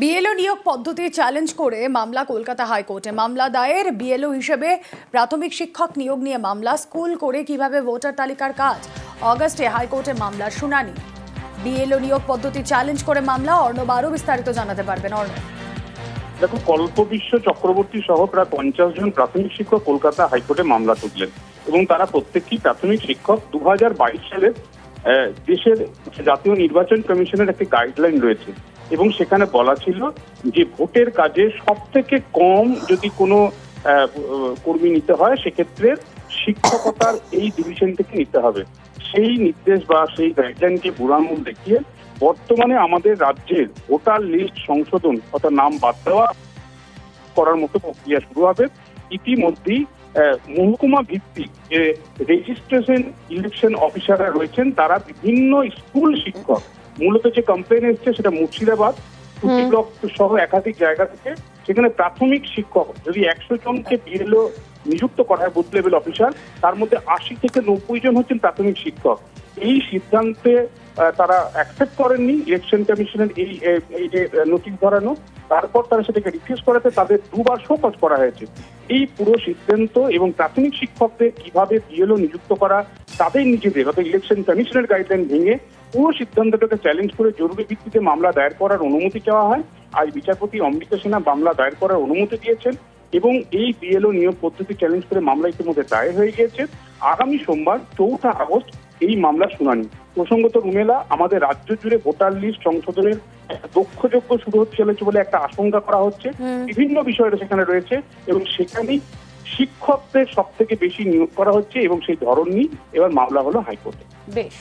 BLO নিয়োগ পদ্ধতি challenge করে মামলা কলকাতা হাইকোর্টে। মামলা দায়ের বিএলও হিসেবে প্রাথমিক শিক্ষক নিয়োগ নিয়ে মামলা, স্কুল করে কীভাবে ভোটার তালিকার কাজ? অগস্টে হাইকোর্টে মামলার শুনানি। বিএলও নিয়োগ পদ্ধতি চ্যালেঞ্জ করে মামলা, অর্ণব আরও বিস্তারিত জানাতে পারবেন। অর্ণব। দেখো কল্পবিশ্ব চক্রবর্তী সহ প্রায় পঞ্চাশ জন প্রাথমিক শিক্ষক কলকাতা হাইকোর্টে মামলা তুললেন এবং তারা প্রত্যেকটি প্রাথমিক শিক্ষক। দু সালের দেশের জাতীয় নির্বাচন কমিশনের একটি গাইডলাইন রয়েছে। এবং সেখানে বলা ছিল যে ভোটের কাজে সব থেকে কম যদি কোনো কর্মী নিতে হয়, সেক্ষেত্রে শিক্ষকতার এই ডিভিশন থেকে নিতে হবে। সেই নির্দেশ বা সেই গাইডলাইনকে বুড়ামূল দেখিয়ে বর্তমানে আমাদের রাজ্যের ভোটার লিস্ট সংশোধন অর্থাৎ নাম বাদ দেওয়া করার মতো প্রক্রিয়া শুরু হবে। ইতিমধ্যেই মহকুমা ভিত্তিক যে রেজিস্ট্রেশন ইলেকশন অফিসাররা রয়েছেন তারা বিভিন্ন স্কুল শিক্ষক মূলত যে কমপ্লেন এসছে সেটা মুর্শিদাবাদ টুটি ব্লক সহ একাধিক জায়গা থেকে সেখানে প্রাথমিক শিক্ষক যদি একশো জনকে বিএলও নিযুক্ত করা হয় বুথ লেভেল অফিসার তার মধ্যে আশি থেকে নব্বই জন হচ্ছেন প্রাথমিক শিক্ষক। এই সিদ্ধান্তে তারা অ্যাকসেপ্ট করেননি ইলেকশন কমিশনের এই এই যে নোটিশ ধরানো তারপর তারা সেটাকে রিফিউজ করাতে তাদের দুবার শোকজ করা হয়েছে। এই পুরো সিদ্ধান্ত এবং প্রাথমিক শিক্ষকদের কীভাবে বিএলও নিযুক্ত করা, তাদের নিজেদের, অর্থাৎ ইলেকশন কমিশনের গাইডলাইন ভেঙে পুরো সিদ্ধান্তটাকে চ্যালেঞ্জ করে জরুরি ভিত্তিতে মামলা দায়ের করার অনুমতি চাওয়া হয়। আজ বিচারপতি অমৃতা সিনহা মামলা দায়ের করার অনুমতি দিয়েছেন এবং এই বিএলও নিয়োগ পদ্ধতি চ্যালেঞ্জ করে মামলা ইতিমধ্যে দায়ের হয়ে গিয়েছে। আগামী সোমবার, চৌঠা আগস্ট, এই মামলার শুনানি। প্রসঙ্গত রুমেলা আমাদের রাজ্য জুড়ে ভোটার লিস্ট সংশোধনের দক্ষযোগ্য শুরু হচ্ছে চলেছে বলে একটা আশঙ্কা করা হচ্ছে। বিভিন্ন বিষয় সেখানে রয়েছে এবং সেখানে শিক্ষকদের সব থেকে বেশি নিয়োগ করা হচ্ছে এবং সেই ধরন নিয়ে এবার মামলা হলো হাইকোর্টে। বেশ।